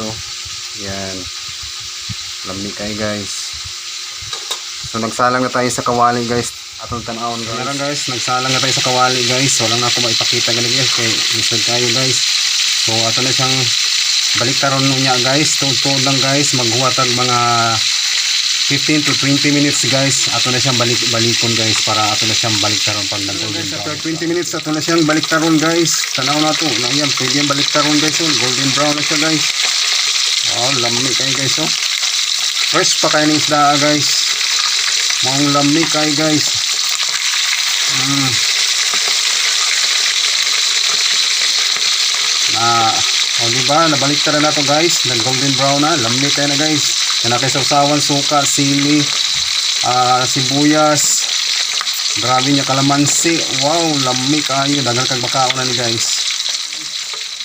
oh. Yan. Lamig kayo guys. So nagsalang na tayo sa kawali guys. Atong tanawon guys. Meron guys, nagsalang na tayo sa kawali guys. Wala na ako maipakita ganun guys. Kay lisod kayo guys. So ato na siyang baliktaron niya guys. Tuod-tuod lang guys. Maghuwatag mga 15 to 20 minutes guys. Ato na siyang balik balikon guys para ato na siyang baliktaron pag nag-golden brown. After 20 minutes ato na siyang baliktaron guys. Tanaw na to. Na yan, pwede yung baliktaron guys. Oh. Golden brown na siya guys. Wow, lamig kayo guys oh. Fresh pa kayo ng isda guys. Mga lamig kayo guys. Mm. Na, o oh, diba, nabaliktaran na to guys. Nag golden brown na. Lamig kayo na guys. Yan na kayo sausawan, suka, sili, ah, sibuyas. Grabe niya kalamansi. Wow, lamig kayo. Dagal kag bakaon na ni guys.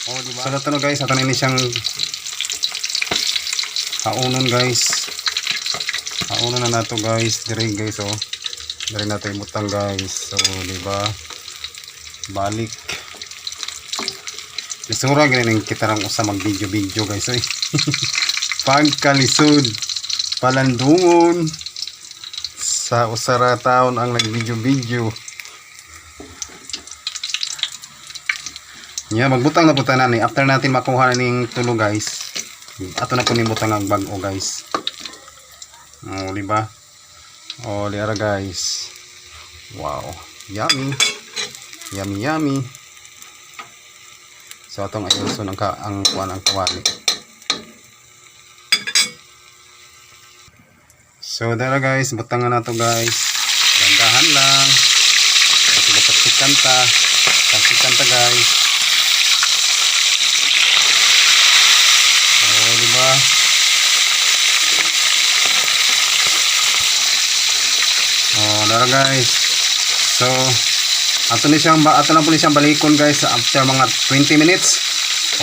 Oh, diba? So, ito na guys. Ito na ini siyang kaunon guys. Kaunon na nato guys. Dire guys oh. Dire nato imutang guys. So, diba? Balik. Lisura ganyan kita rang usa mag video video guys oy. Pagkalisod palandungon sa usara taon ang nag video video. Yeah, magbutang na punta na ni. After natin makuha na ning tulo guys. Ato na po ni ang bag-o guys. Oh, di ba? Oh, liara guys. Wow. Yummy. Yummy yummy. So atong ayuson ang ka ang kuan ang kawali. So dara guys, butangan na to guys. Dandahan lang. Kasi dapat sikanta. Sikanta guys. Oh, di ba? Oh, dara guys. So, ato ni siyang ato na po ni siyang balikon guys after mga 20 minutes.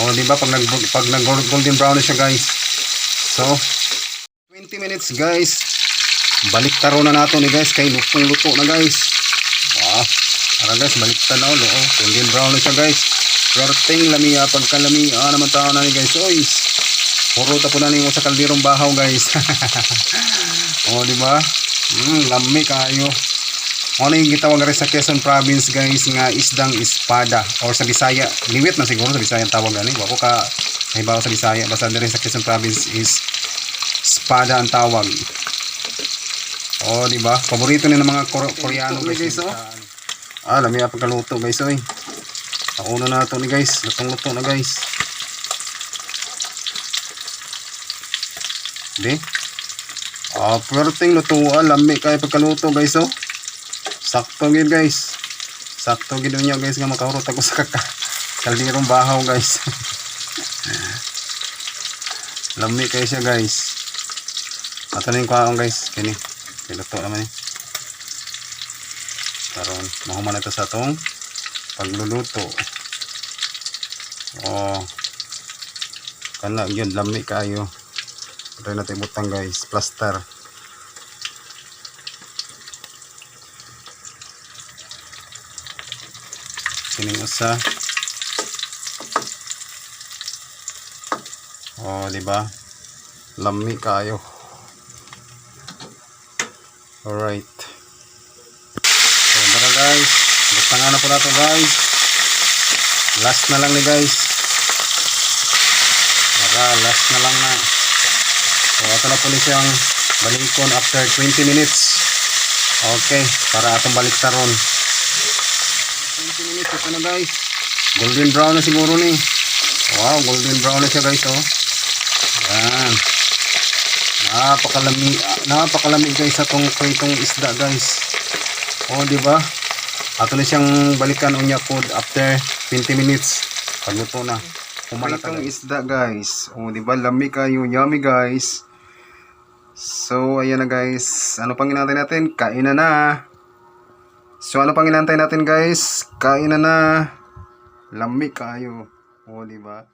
Oh, di ba pag nag pag nag golden brown na siya guys. So, 20 minutes guys. Balik taro na nato ni guys kay lutong luto na guys. Wow. Ara guys, balik tanaw lo. Oh, golden brown na siya guys. Perting lamia pagkalami ah naman tao na ni guys. Oy. Puro ta po na ninyo sa kaldirong bahaw guys. oh, di ba? Mm, lami kayo. Ano yung gitawag rin sa Quezon Province guys nga isdang espada or sa Bisaya. Liwit na siguro sa Bisaya tawag ani. Wako ka nahibaw sa Bisaya basta rin sa Quezon Province is espada ang tawag. Oh, di ba? Paborito ni ng mga Kor- Koreano guys. oh. Ah, lami ang pagkaluto guys oy. Ako na nato ni guys. Lutong-luto na guys. Di? Ah, perting luto. Ah, lami kaya pagkaluto guys oh. Sakto gid guys. Sakto gid niya guys nga makahurot ako sa kaka kaldirong bahaw guys. Lami kayo siya guys. Ato na yung kwaong guys. Kini. Kaya luto naman eh. Karon, mahuman ito sa tong pagluluto. Oh. Kana yun lami kayo. Try natin butang guys. Plaster. Sining usa. Oh, di ba? Lami kayo. Alright. So, tara guys. Butangan na po na guys. Last na lang ni guys. Tara, last na lang na. So, ito na po ni siyang balikon after 20 minutes. Okay, para atong balik taron. 20 minutes, ito na guys. Golden brown na siguro ni. Wow, golden brown na siya guys, oh. Yan. Napakalami, napakalami guys sa tong pritong isda guys. Oh, di ba? Ato na siyang balikan unya food after 20 minutes. Pagluto na. Kumalat isda guys. Oh, di ba? Lami kayo, yummy guys. So, ayan na guys. Ano pang inantay natin? Kain na na. So, ano pang inantay natin guys? Kain na na. Lami kayo. Oh, di ba?